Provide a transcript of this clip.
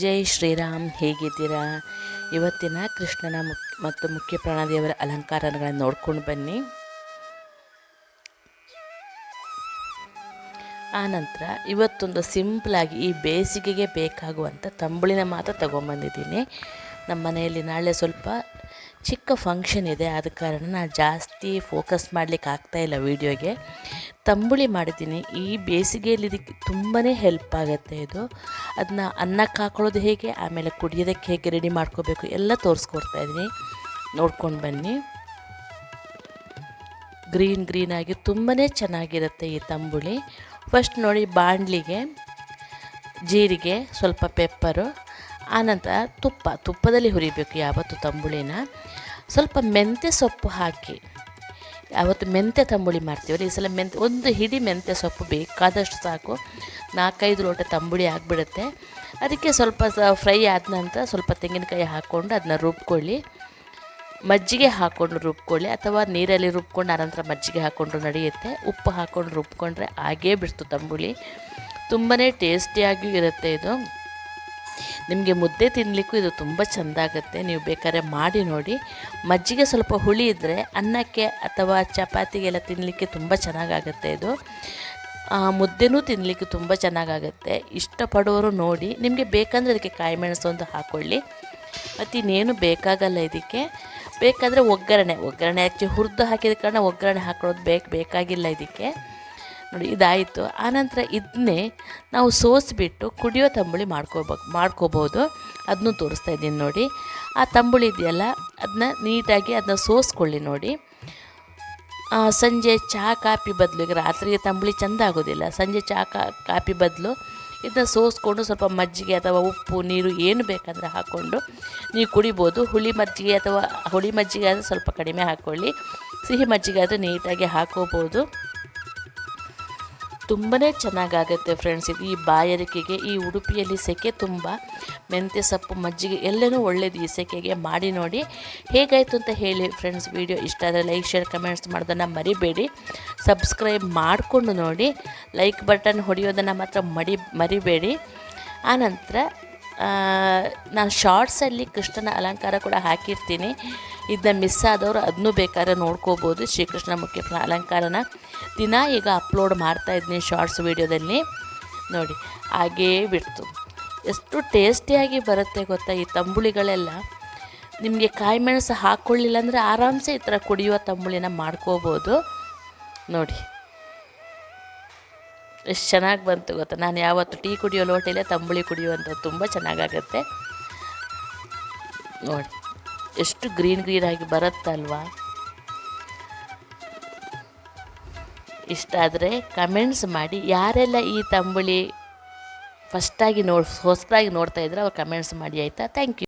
ಜೈ ಶ್ರೀರಾಮ್, ಹೇಗಿದ್ದೀರಾ? ಇವತ್ತಿನ ಕೃಷ್ಣನ ಮತ್ತು ಮುಖ್ಯ ಪ್ರಾಣದೇವರ ಅಲಂಕಾರಗಳನ್ನು ನೋಡ್ಕೊಂಡು ಬನ್ನಿ. ಆನಂತರ ಇವತ್ತೊಂದು ಸಿಂಪಲಾಗಿ ಈ ಬೇಸಿಗೆಗೆ ಬೇಕಾಗುವಂಥ ತಂಬುಳಿನ ಮಾತ್ರ ತೊಗೊಂಬಂದಿದ್ದೀನಿ ನಮ್ಮ ಮನೆಯಲ್ಲಿ ನಾಳೆ ಸ್ವಲ್ಪ ಚಿಕ್ಕ ಫಂಕ್ಷನ್ ಇದೆ. ಆದ ಕಾರಣ ನಾನು ಜಾಸ್ತಿ ಫೋಕಸ್ ಮಾಡಲಿಕ್ಕೆ ಆಗ್ತಾಯಿಲ್ಲ ವೀಡಿಯೋಗೆ ತಂಬುಳಿ ಮಾಡಿದ್ದೀನಿ. ಈ ಬೇಸಿಗೆಯಲ್ಲಿ ಇದಕ್ಕೆ ತುಂಬಾ ಹೆಲ್ಪ್ ಆಗುತ್ತೆ ಇದು. ಅದನ್ನ ಅನ್ನಕ್ಕೆ ಹಾಕೊಳ್ಳೋದು ಹೇಗೆ, ಆಮೇಲೆ ಕುಡಿಯೋದಕ್ಕೆ ಹೇಗೆ ರೆಡಿ ಮಾಡ್ಕೋಬೇಕು ಎಲ್ಲ ತೋರಿಸ್ಕೊಡ್ತಾ ಇದ್ದೀನಿ. ನೋಡ್ಕೊಂಡು ಬನ್ನಿ. ಗ್ರೀನ್ ಗ್ರೀನಾಗಿ ತುಂಬಾ ಚೆನ್ನಾಗಿರುತ್ತೆ ಈ ತಂಬುಳಿ. ಫಸ್ಟ್ ನೋಡಿ ಬಾಣಲಿಗೆ, ಜೀರಿಗೆ, ಸ್ವಲ್ಪ ಪೆಪ್ಪರು ಆನಂತರ ತುಪ್ಪ, ತುಪ್ಪದಲ್ಲಿ ಹುರಿಬೇಕು ಯಾವತ್ತು ತಂಬುಳಿನ. ಸ್ವಲ್ಪ ಮೆಂತ್ಯ ಸೊಪ್ಪು ಹಾಕಿ. ಯಾವತ್ತು ಮೆಂತ್ಯ ತಂಬುಳಿ ಮಾಡ್ತೀವಲ್ಲ ಈ ಸಲ ಮೆಂತ್ಯ, ಒಂದು ಹಿಡಿ ಮೆಂತ್ಯ ಸೊಪ್ಪು ಬೇಕಾದಷ್ಟು ಸಾಕು. ನಾಲ್ಕೈದು ಲೋಟ ತಂಬುಳಿ ಆಗಿಬಿಡುತ್ತೆ. ಅದಕ್ಕೆ ಸ್ವಲ್ಪ ಫ್ರೈ ಆದ ನಂತರ ಸ್ವಲ್ಪ ತೆಂಗಿನಕಾಯಿ ಹಾಕ್ಕೊಂಡು ಅದನ್ನ ರುಬ್ಕೊಳ್ಳಿ. ಮಜ್ಜಿಗೆ ಹಾಕ್ಕೊಂಡು ರುಬ್ಕೊಳ್ಳಿ, ಅಥವಾ ನೀರಲ್ಲಿ ರುಬ್ಕೊಂಡು ಆನಂತರ ಮಜ್ಜಿಗೆ ಹಾಕ್ಕೊಂಡು ನಡೆಯುತ್ತೆ. ಉಪ್ಪು ಹಾಕ್ಕೊಂಡು ರುಬ್ಕೊಂಡ್ರೆ ಹಾಗೇ ಬಿಡ್ತು ತಂಬುಳಿ. ತುಂಬಾ ಟೇಸ್ಟಿಯಾಗಿಯೂ ಇರುತ್ತೆ ಇದು. ನಿಮಗೆ ಮುದ್ದೆ ತಿನ್ನಲಿಕ್ಕೂ ಇದು ತುಂಬ ಚೆಂದ ಆಗುತ್ತೆ. ನೀವು ಬೇಕಾದ್ರೆ ಮಾಡಿ ನೋಡಿ. ಮಜ್ಜಿಗೆ ಸ್ವಲ್ಪ ಹುಳಿ ಇದ್ದರೆ ಅನ್ನಕ್ಕೆ ಅಥವಾ ಚಪಾತಿಗೆಲ್ಲ ತಿನ್ನಲಿಕ್ಕೆ ತುಂಬ ಚೆನ್ನಾಗಾಗುತ್ತೆ ಇದು. ಮುದ್ದೆನೂ ತಿನ್ನಲಿಕ್ಕೆ ತುಂಬ ಚೆನ್ನಾಗಾಗುತ್ತೆ ಇಷ್ಟಪಡೋರು ನೋಡಿ. ನಿಮಗೆ ಬೇಕಂದರೆ ಅದಕ್ಕೆ ಕಾಯಿ ಮೆಣಸು ಒಂದು ಹಾಕ್ಕೊಳ್ಳಿ ಮತ್ತು ಇನ್ನೇನು ಬೇಕಾಗಲ್ಲ ಇದಕ್ಕೆ. ಬೇಕಾದರೆ ಒಗ್ಗರಣೆ. ಒಗ್ಗರಣೆ ಹಚ್ಚಿ ಹುರಿದು ಹಾಕಿದ ಕಾರಣ ಒಗ್ಗರಣೆ ಹಾಕೊಳ್ಳೋದು ಬೇಕು, ಬೇಕಾಗಿಲ್ಲ ಇದಕ್ಕೆ. ನೋಡಿ, ಇದಾಯಿತು. ಆನಂತರ ಇದನ್ನೇ ನಾವು ಸೋಸಿಬಿಟ್ಟು ಕುಡಿಯೋ ತಂಬುಳಿ ಮಾಡ್ಕೋಬೇಕು ಮಾಡ್ಕೋಬೋದು. ಅದನ್ನು ತೋರಿಸ್ತಾ ಇದ್ದೀನಿ ನೋಡಿ. ಆ ತಂಬುಳಿ ಇದೆಯಲ್ಲ ಅದನ್ನ ನೀಟಾಗಿ ಅದನ್ನ ಸೋಸ್ಕೊಳ್ಳಿ ನೋಡಿ. ಸಂಜೆ ಚಹಾ ಕಾಪಿ ಬದಲು. ಈಗ ರಾತ್ರಿಗೆ ತಂಬುಳಿ ಚೆಂದ ಆಗೋದಿಲ್ಲ. ಸಂಜೆ ಚಹಾ ಕಾಪಿ ಬದಲು. ಇದನ್ನ ಸೋಸ್ಕೊಂಡು ಸ್ವಲ್ಪ ಮಜ್ಜಿಗೆ ಅಥವಾ ಉಪ್ಪು, ನೀರು ಏನು ಬೇಕಂದರೆ ಹಾಕ್ಕೊಂಡು ನೀವು ಕುಡಿಬೋದು. ಹುಳಿ ಮಜ್ಜಿಗೆ ಅಥವಾ ಹುಳಿ ಮಜ್ಜಿಗೆ ಆದರೆ ಸ್ವಲ್ಪ ಕಡಿಮೆ ಹಾಕ್ಕೊಳ್ಳಿ ಸಿಹಿ ಮಜ್ಜಿಗೆ ಆದರೆ ನೀಟಾಗಿ ಹಾಕೋಬೋದು. ತುಂಬಾ ಚೆನ್ನಾಗಾಗುತ್ತೆ ಫ್ರೆಂಡ್ಸ್ ಇದು ಈ ಬಾಯಾರಿಕೆಗೆ, ಈ ಉಡುಪಿಯಲ್ಲಿ ಸೆಕೆ ತುಂಬ ಮೆಂತ್ಯ ಸೊಪ್ಪು, ಮಜ್ಜಿಗೆ ಎಲ್ಲನೂ ಒಳ್ಳೇದು ಈ ಸೆಕೆಗೆ ಮಾಡಿ ನೋಡಿ. ಹೇಗಾಯಿತು ಅಂತ ಹೇಳಿ ಫ್ರೆಂಡ್ಸ್ ವಿಡಿಯೋ ಇಷ್ಟ ಆದರೆ ಲೈಕ್ ಶೇರ್ ಕಮೆಂಟ್ಸ್ ಮಾಡೋದನ್ನು ಮರಿಬೇಡಿ. ಸಬ್ಸ್ಕ್ರೈಬ್ ಮಾಡಿಕೊಂಡು ನೋಡಿ. ಲೈಕ್ ಬಟನ್ ಹೊಡೆಯೋದನ್ನು ಮಾತ್ರ ಮಡಿ, ಮರಿಬೇಡಿ. ಆನಂತರ ನಾನು ಶಾರ್ಟ್ಸಲ್ಲಿ ಕೃಷ್ಣನ ಅಲಂಕಾರ ಕೂಡ ಹಾಕಿರ್ತೀನಿ. ಇದನ್ನ ಮಿಸ್ ಆದವರು ಅದನ್ನೂ ಬೇಕಾದ್ರೆ ನೋಡ್ಕೋಬೋದು. ಶ್ರೀಕೃಷ್ಣ ಮುಖ್ಯ ಅಲಂಕಾರನ ದಿನ ಈಗ ಅಪ್ಲೋಡ್ ಮಾಡ್ತಾ ಇದ್ದೀನಿ ಶಾರ್ಟ್ಸ್ ವೀಡಿಯೋದಲ್ಲಿ ನೋಡಿ, ಹಾಗೇ ಬಿಡ್ತು. ಎಷ್ಟು ಟೇಸ್ಟಿಯಾಗಿ ಬರುತ್ತೆ ಗೊತ್ತಾ ಈ ತಂಬುಳಿಗಳೆಲ್ಲ? ನಿಮಗೆ ಕಾಯಿ ಮೆಣಸು ಹಾಕ್ಕೊಳ್ಳಿಲ್ಲ ಅಂದರೆ ಆರಾಮ್ಸೆ ಈ ಥರ ಕುಡಿಯುವ ತಂಬುಳಿನ ಮಾಡ್ಕೋಬೋದು. ನೋಡಿ. ಎಷ್ಟು ಚೆನ್ನಾಗಿ ಬಂತು ಗೊತ್ತಾ? ನಾನು ಯಾವತ್ತು ಟೀ ಕುಡಿಯೋ ಲೋಟೆಯಲ್ಲೇ ತಂಬುಳಿ ಕುಡಿಯುವಂಥದ್ದು ತುಂಬ ಚೆನ್ನಾಗಾಗತ್ತೆ. ನೋಡಿ. ಎಷ್ಟು ಗ್ರೀನ್ ಗ್ರೀನ್ ಆಗಿ ಬರುತ್ತಲ್ವಾ? ಇಷ್ಟ ಆದರೆ ಕಮೆಂಟ್ಸ್ ಮಾಡಿ. ಯಾರೆಲ್ಲ ಈ ತಂಬುಳಿ ಫಸ್ಟಾಗಿ ನೋಡಿ ಹೊಸದಾಗಿ ನೋಡ್ತಾ ಇದ್ರೆ ಅವ್ರು ಕಮೆಂಟ್ಸ್ ಮಾಡಿ, ಆಯಿತಾ? Thank you